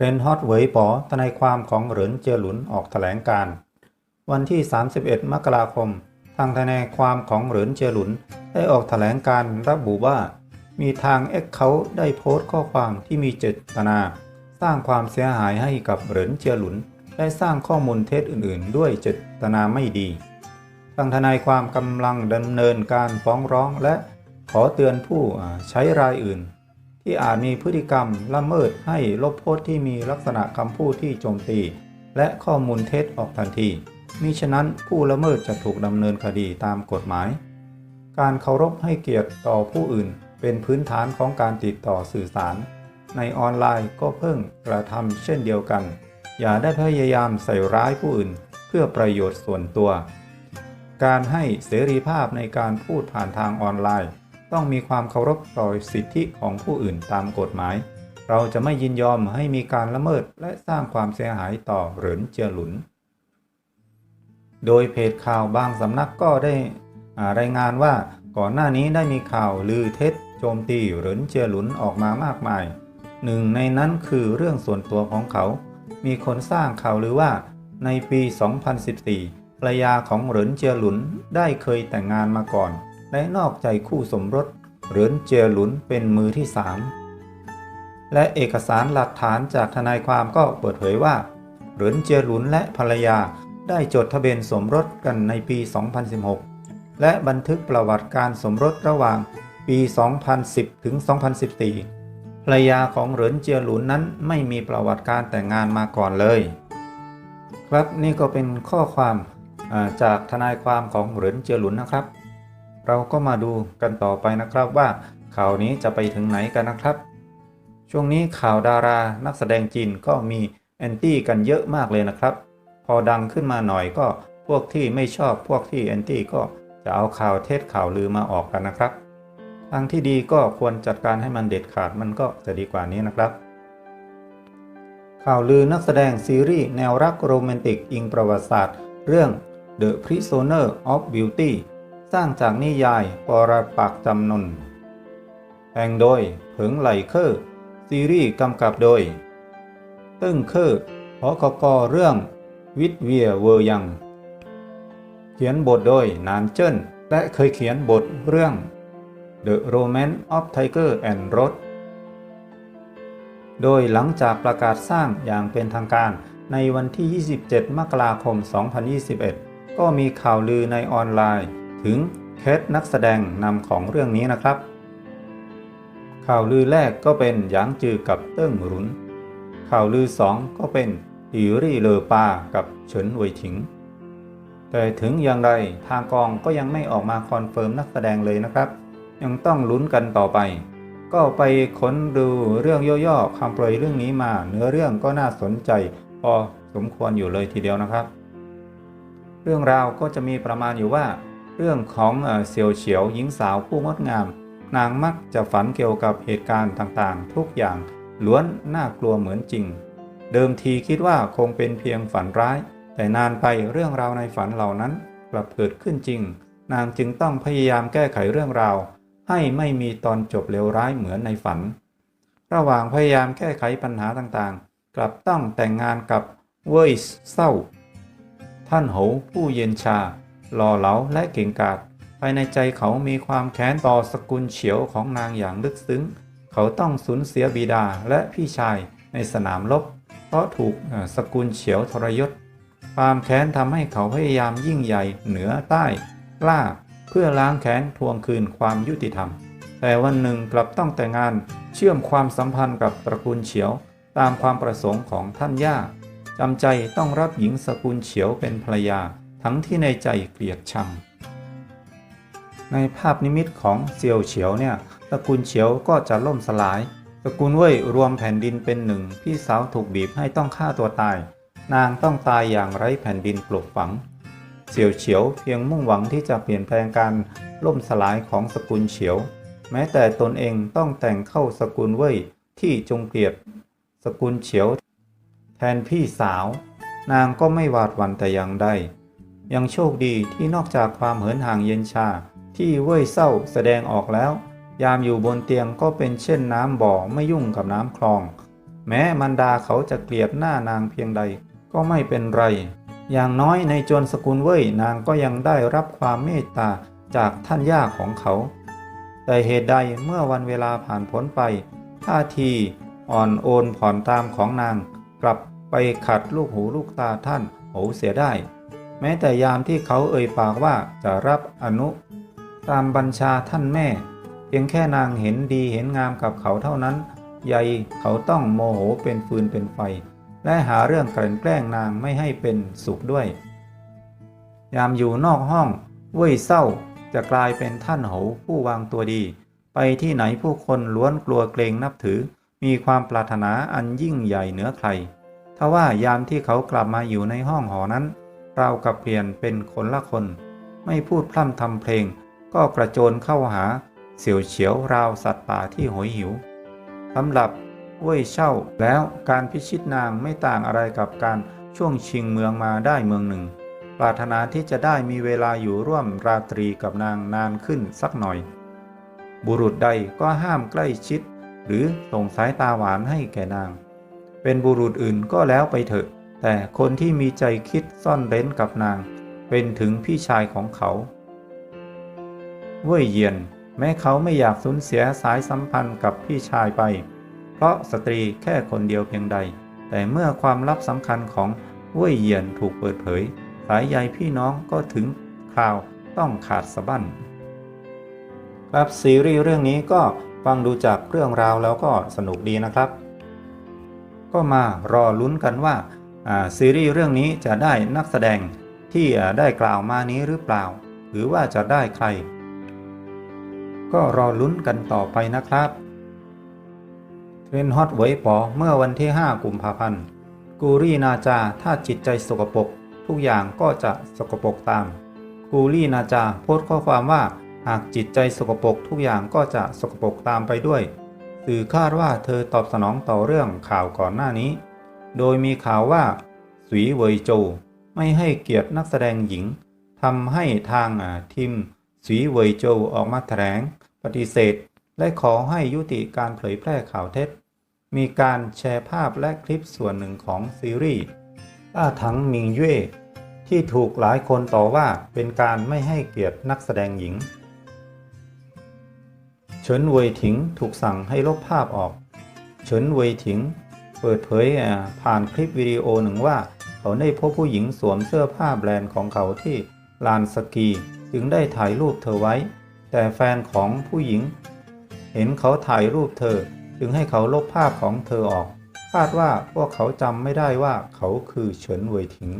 รนด์ฮอตเหวยป๋อทนายความของเหรินเจียหลุนออกแถลงการ์วันที่ 31 มกราคม ทางทนายความของเหรินเจียหลุนได้ออกแถลงการ์ระบุว่า มีทางเอ็กเขาได้โพสต์ข้อความที่มีเจตนา สร้างความเสียหายให้กับเหรินเจียหลุนได้สร้างข้อมูลเท็จอื่น ๆ ด้วยเจตนาไม่ดี ทางทนายความกำลังดำเนินการฟ้องร้องและขอเตือนผู้ใช้รายอื่น ที่อาจมีพฤติกรรมละเมิดให้ลบโพสต์ที่มีลักษณะคำพูดที่โจมตี และข้อมูลเท็จออกทันทีมิฉะนั้นผู้ละเมิดจะถูกดำเนินคดีตามกฎหมาย การเคารพให้เกียรติต่อผู้อื่น เป็นพื้นฐานของการติดต่อสื่อสาร ในออนไลน์ก็เพิ่งกระทำเช่นเดียวกัน อย่าได้พยายามใส่ร้ายผู้อื่น เพื่อประโยชน์ส่วนตัว การให้เสรีภาพในการพูดผ่านทางออนไลน์ ต้องมีความเคารพต่อสิทธิของผู้อื่นตามกฎหมาย เราจะไม่ยินยอมให้มีการละเมิดและสร้างความเสียหายต่อเหรินเจียหลุน โดยเพจข่าวบางสำนักก็ได้รายงานว่าก่อนหน้านี้ได้มีข่าวลือเท็จโจมตีเหรินเจียหลุนออกมามากมาย หนึ่งในนั้นคือเรื่องส่วนตัวของเขา มีคนสร้างข่าวลือว่าในปี 2014ภรรยาของเหรินเจียหลุนได้เคยแต่งงานมาก่อน และนอกใจคู่สมรสหรินเจียหลุนเป็นมือที่สามและเอกสารหลักฐานจากทนายความก็เปิดเผยว่าเหรินเจียหลุนและภรรยาได้จดทะเบียนสมรสกันในปี 2016 และบันทึกประวัติการสมรสระหว่างปี 2010 ถึง 2014 ภรรยาของเหรินเจียหลุนนั้นไม่มีประวัติการแต่งงานมาก่อนเลย ครับนี่ก็เป็นข้อความจากทนายความของเหรินเจียหลุนนะครับ เราก็มาดูกันต่อไปนะครับว่าข่าวนี้จะไปถึงไหนกันนะครับ ช่วงนี้ข่าวดารานักแสดงจีนก็มีแอนตี้กันเยอะมากเลยนะครับ พอดังขึ้นมาหน่อยก็พวกที่ไม่ชอบพวกที่แอนตี้ก็จะเอาข่าวเท็จข่าวลือมาออกกันนะครับ ทางที่ดีก็ควรจัดการให้มันเด็ดขาดมันก็จะดีกว่านี้นะครับ ข่าวลือนักแสดงซีรีส์แนวรักโรแมนติกอิงประวัติศาสตร์ เรื่อง The Prisoner of Beauty สร้างจากนิยายปรปักจำนนแต่งโดยเผิงไหลเคอร์ซีรีส์กำกับโดย ตึ้งเคอร์พอกกเรื่องวิทเวียเวอร์ยัง เขียนบทโดยนานเจิ้นและเคยเขียนบทเรื่อง The Romance of Tiger and Rose โดยหลังจากประกาศสร้างอย่างเป็นทางการในวันที่ 27 มกราคม 2021 ก็มีข่าวลือในออนไลน์ ถึงเคสนักแสดงนำของเรื่องนี้นะครับ ข่าวลือแรกก็เป็นหยางจือกับเติ้งหรุน ข่าวลือสองก็เป็นอีรี่เลอปากับเฉินเวยถิง แต่ถึงอย่างไรทางกองก็ยังไม่ออกมาคอนเฟิร์มนักแสดงเลยนะครับ ยังต้องลุ้นกันต่อไป ก็ไปค้นดูเรื่องย่อๆคำโปรยเรื่องนี้มา เนื้อเรื่องก็น่าสนใจพอสมควรอยู่เลยทีเดียวนะครับ เรื่องราวก็จะมีประมาณอยู่ว่า เรื่องของเสียวเฉียวหญิงสาวผู้งดงาม นางมักจะฝันเกี่ยวกับเหตุการณ์ต่างๆ ทุกอย่างล้วนน่ากลัวเหมือนจริง เดิมทีคิดว่าคงเป็นเพียงฝันร้าย แต่นานไปเรื่องราวในฝันเหล่านั้นกลับเกิดขึ้นจริง นางจึงต้องพยายามแก้ไขเรื่องราว ให้ไม่มีตอนจบเลวร้ายเหมือนในฝัน ระหว่างพยายามแก้ไขปัญหาต่างๆ กลับต้องแต่งงานกับเว่ยเศร้า ท่านโหผู้เย็นชา หล่อเหลาและเก่งกาจภายในใจเขามีความแค้นต่อสกุลเฉียวของนางอย่างลึกซึ้ง เขาต้องสูญเสียบิดาและพี่ชายในสนามรบ เพราะถูกสกุลเฉียวทรยศ ความแค้นทำให้เขาพยายามยิ่งใหญ่เหนือใต้ล้าเพื่อล้างแค้นทวงคืนความยุติธรรม แต่วันหนึ่งกลับต้องแต่งงานเชื่อมความสัมพันธ์กับตระกูลเฉียว ตามความประสงค์ของท่านย่าจำใจต้องรับหญิงสกุลเฉียวเป็นภรรยา ทั้งที่ในใจเกลียดชัง ในภาพนิมิตของเซียวเฉียวเนี่ยตระกูลเฉียวก็จะล่มสลายตระกูลเว่ยรวมแผ่นดินเป็นหนึ่งพี่สาวถูกบีบให้ต้องฆ่าตัวตาย นางต้องตายอย่างไร้แผ่นดินปลูกฝัง เสี่ยวเฉียวเพียงมุ่งหวังที่จะเปลี่ยนแปลงการล่มสลายของสกุลเฉียว แม้แต่ตนเองต้องแต่งเข้าสกุลเว่ยที่จงเกลียดสกุลเฉียว แทนพี่สาว นางก็ไม่หวาดหวั่นแต่อย่างใด ยังโชคดีที่นอกจากความเหินห่างเย็นชา ที่เว่ยเศร้าแสดงออกแล้ว ยามอยู่บนเตียงก็เป็นเช่นน้ำบ่อไม่ยุ่งกับน้ำคลอง แม้มันดาเขาจะเกลียดหน้านางเพียงใดก็ไม่เป็นไร อย่างน้อยในจวนสกุลเว่ยนางก็ยังได้รับความเมตตาจากท่านย่าของเขา แต่เหตุใดเมื่อวันเวลาผ่านพ้นไปท่าทีอ่อนโอนผ่อนตามของนาง กลับไปขัดลูกหูลูกตาท่านโหเสียได้ แม้แต่ยามที่เขาเอ่ยปากว่าจะรับอนุ ตามบัญชาท่านแม่ เพียงแค่นางเห็นดีเห็นงามกับเขาเท่านั้น ใยเขาต้องโมโหเป็นฟืนเป็นไฟ และหาเรื่องกลั่นแกล้งนางไม่ให้เป็นสุขด้วย ยามอยู่นอกห้องเว่ยเศร้าจะกลายเป็นท่านโหผู้วางตัวดี ไปที่ไหนผู้คนล้วนกลัวเกรงนับถือ มีความปรารถนาอันยิ่งใหญ่เหนือใครทว่ายามที่เขากลับมาอยู่ในห้องหอนั้น เรากับเปลี่ยนเป็นคนละคน ไม่พูดพร่ำทำเพลง ก็กระโจนเข้าหา เสียวเฉียวราวสัตว์ป่าที่โหยหิวสำหรับเว่ยเช่าแล้วการพิชิตนางไม่ต่างอะไรกับการช่วงชิงเมืองมาได้เมืองหนึ่ง ปรารถนาที่จะได้มีเวลาอยู่ร่วมราตรีกับนางนานขึ้นสักหน่อย บุรุษใดก็ห้ามใกล้ชิด หรือส่งสายตาหวานให้แก่นาง เป็นบุรุษอื่นก็แล้วไปเถอะ แต่คนที่มีใจคิดซ่อนเร้นกับนาง เป็นถึงพี่ชายของเขาเว่ยเยียน แม้เขาไม่อยากสูญเสียสายสัมพันธ์กับพี่ชายไป เพราะสตรีแค่คนเดียวเพียงใด แต่เมื่อความลับสำคัญของเว่ยเยียนถูกเปิดเผย สายใยพี่น้องก็ถึงคราวต้องขาดสะบั้นครับซีรีส์เรื่องนี้ก็ฟังดูจากเรื่องราวแล้วก็สนุกดีนะครับ ก็มารอลุ้นกันว่าอ่า ซีรีส์เรื่องนี้จะได้นักแสดงที่ได้กล่าวมานี้หรือเปล่า หรือว่าจะได้ใคร ก็รอลุ้นกันต่อไปนะครับเทรนด์ฮอตเวยปอเมื่อวันที่ 5 กุมภาพันธ์กูรี่นาจาถ้าจิตใจสกปรกทุกอย่างก็จะสกปรกตาม กูรี่นาจาโพสต์ข้อความว่าหากจิตใจสกปรกทุกอย่างก็จะสกปรกตามไปด้วยสื่อคาดว่าเธอตอบสนองต่อเรื่องข่าวก่อนหน้านี้ โดยมีข่าวว่าสวีเวยโจวไม่ให้เกียรตินักแสดงหญิงทำให้ทางทีมสวีเวยโจวออกมาแถลงปฏิเสธ และขอให้ยุติการเผยแพร่ข่าวเท็จ มีการแชร์ภาพและคลิปส่วนหนึ่งของซีรีส์ต้าถังมิงเย่ที่ถูกหลายคนต่อว่าเป็นการไม่ให้เกียรตินักแสดงหญิง เฉินเวยถิงถูกสั่งให้ลบภาพออก เฉินเวยถิง เปิดเผยผ่านคลิปวิดีโอหนึ่งว่า เขาได้พบผู้หญิงสวมเสื้อผ้าแบรนด์ของเขาที่ลานสกี จึงได้ถ่ายรูปเธอไว้ แต่แฟนของผู้หญิง เห็นเขาถ่ายรูปเธอ จึงให้เขาลบภาพของเธอออก คาดว่าพวกเขาจำไม่ได้ว่าเขาคือเฉินเวยถิง